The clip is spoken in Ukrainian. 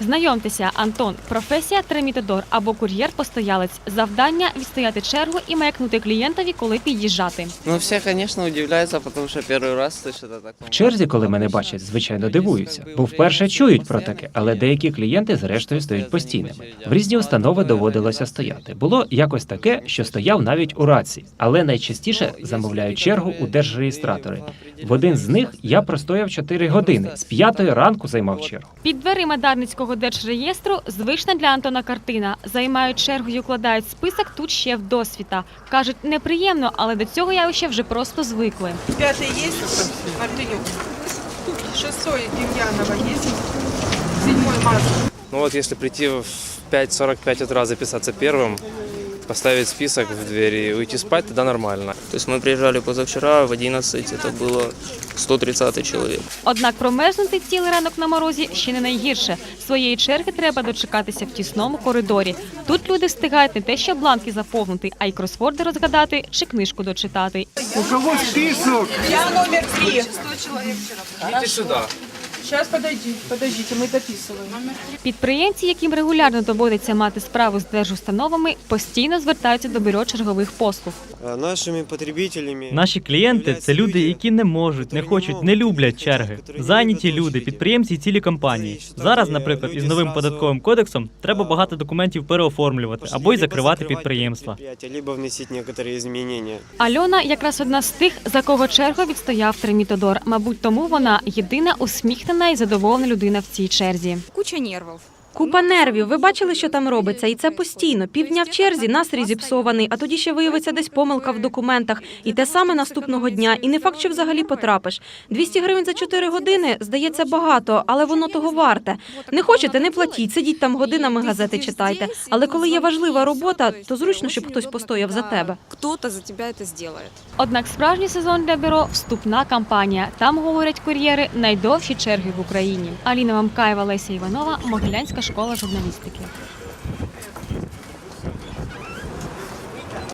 Знайомтеся, Антон, професія тремітодор або кур'єр-постоялець. Завдання відстояти чергу і маякнути клієнтові, коли під'їжджати. Ну, все, конечно, удивляются, потому что первый раз слышат о таком. В черзі, коли мене бачать, звичайно дивуються, бо вперше чують про таке, але деякі клієнти зрештою стають постійними. В різні установи доводилося стояти. Було якось таке, що стояв навіть у раці, але найчастіше замовляють чергу у держреєстратори. В один з них я простояв 4 години. З п'ятої ранку займав чергу. Під дверима Дарницького держреєстру звична для Антона картина. Займають чергу і укладають список тут ще вдосвіта. Кажуть, неприємно, але до цього явища вже просто звикли. Пятый есть, Мартынюк. Шестой Демьянова есть. Седьмой Мазур. Ну вот если прийти в 5.45 утра, записаться первым, поставить список в двери и уйти спать, тогда нормально. То есть мы приезжали позавчера в 11, это было 130 человек. Однак промерзнути цілий ранок на морозі ще не найгірше. Своєї черги треба дочекатися в тісному коридорі. Тут люди встигають не те, що бланки заповнити, а й кросворди розгадати чи книжку дочитати. Я номер три. Идите сюда. Сейчас подойди, подождите, мы дописываем. Підприємці, яким регулярно доводиться мати справу з держустановами, постійно звертаються до бюро чергових послуг. Е, Нашими потребителями Наші клієнти це люди, які не можуть, не хочуть, не люблять черги. Зайняті люди, підприємці і цілі компанії. Зараз, наприклад, із новим податковим кодексом треба багато документів переоформлювати або й закривати підприємства. либо вносити некоторые изменения. Альона якраз одна з тих, за кого чергу відстояв Тремітодор. Мабуть, тому вона єдина усміхнена і задоволена людина в цій черзі. Куча нервів. Купа нервів. Ви бачили, що там робиться, і це постійно. Півдня в черзі, настрій зіпсований, а тоді ще виявиться десь помилка в документах. І те саме наступного дня. І не факт, що взагалі потрапиш. 200 гривень за 4 години здається багато, але воно того варте. Не хочете, не платіть, сидіть там годинами газети читайте. Але коли є важлива робота, то зручно, щоб хтось постояв за тебе. Хто-то за тебе це зробить. Однак справжній сезон для бюро вступна кампанія. Там говорять кур'єри найдовші черги в Україні. Аліна Мамкаєва, Леся Іванова, Могилянська школа журналістики.